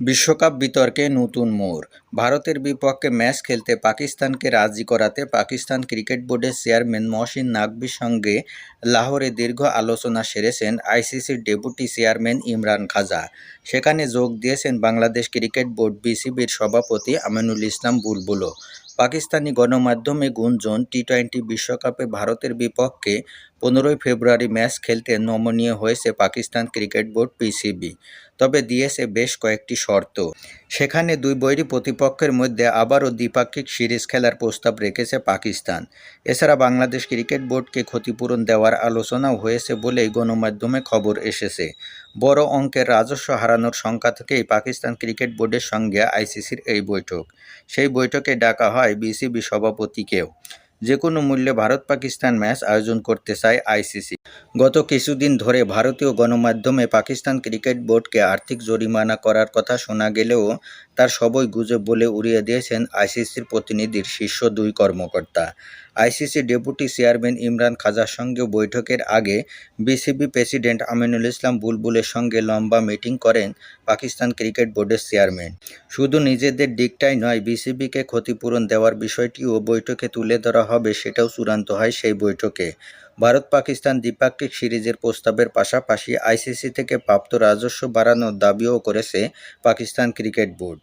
বিশ্বকাপ বিতর্কে নতুন মোড়। ভারতের বিপক্ষে ম্যাচ খেলতে পাকিস্তানকে রাজি করাতে পাকিস্তান ক্রিকেট বোর্ডের চেয়ারম্যান মহসিন নাকভির সঙ্গে লাহোরে দীর্ঘ আলোচনা সেরেছেন আইসিসির ডেপুটি চেয়ারম্যান ইমরান খাজা। সেখানে যোগ দিয়েছেন বাংলাদেশ ক্রিকেট বোর্ড বিসিবির সভাপতি আমিনুল ইসলাম বুলবুলও। পাকিস্তানি গণমাধ্যমে গুঞ্জন টি টোয়েন্টি বিশ্বকাপে ভারতের বিপক্ষে পনেরোই ফেব্রুয়ারি ম্যাচ খেলতে নমনীয় হয়েছে পাকিস্তান ক্রিকেট বোর্ড পিসিবি তবে দিয়েছে বেশ কয়েকটি শর্ত। সেখানে দুই বৈরী প্রতিপক্ষের মধ্যে আবারও দ্বিপাক্ষিক সিরিজ খেলার প্রস্তাব রেখেছে পাকিস্তান। এছাড়া বাংলাদেশ ক্রিকেট বোর্ডকে ক্ষতিপূরণ দেওয়ার আলোচনাও হয়েছে বলেই গণমাধ্যমে খবর এসেছে। বড় অঙ্কের রাজস্ব হারানোর শঙ্কা থেকেই পাকিস্তান ক্রিকেট বোর্ডের সঙ্গে আইসিসির এই বৈঠক। সেই বৈঠকে ডাকা হয় বিসিবি সভাপতিকেও। যে কোনো মূল্যে ভারত পাকিস্তান ম্যাচ আয়োজন করতে চায় আইসিসি। গত কিছুদিন ধরে ভারতীয় গণমাধ্যমে পাকিস্তান ক্রিকেট বোর্ডকে আর্থিক জরিমানা করার কথা শোনা গেলেও তার সবই গুজব বলে উড়িয়ে দিয়েছেন আইসিসির প্রতিনিধির শীর্ষ দুই কর্মকর্তা। আইসিসি ডেপুটি চেয়ারম্যান ইমরান খাজার সঙ্গে বৈঠকের আগে বিসিবি প্রেসিডেন্ট আমিনুল ইসলাম বুলবুলের সঙ্গে লম্বা মিটিং করেন পাকিস্তান ক্রিকেট বোর্ডের চেয়ারম্যান। শুধু নিজেদের দিকটাই নয়, বিসিবিকে ক্ষতিপূরণ দেওয়ার বিষয়টিও বৈঠকে তুলে ধরা হবে সেটাও চূড়ান্ত হয় সেই বৈঠকে। ভারত পাকিস্তান দ্বিপাক্ষিক সিরিজের প্রস্তাবের পাশাপাশি আইসিসি থেকে প্রাপ্ত রাজস্ব বাড়ানোর দাবিও করেছে পাকিস্তান ক্রিকেট বোর্ড।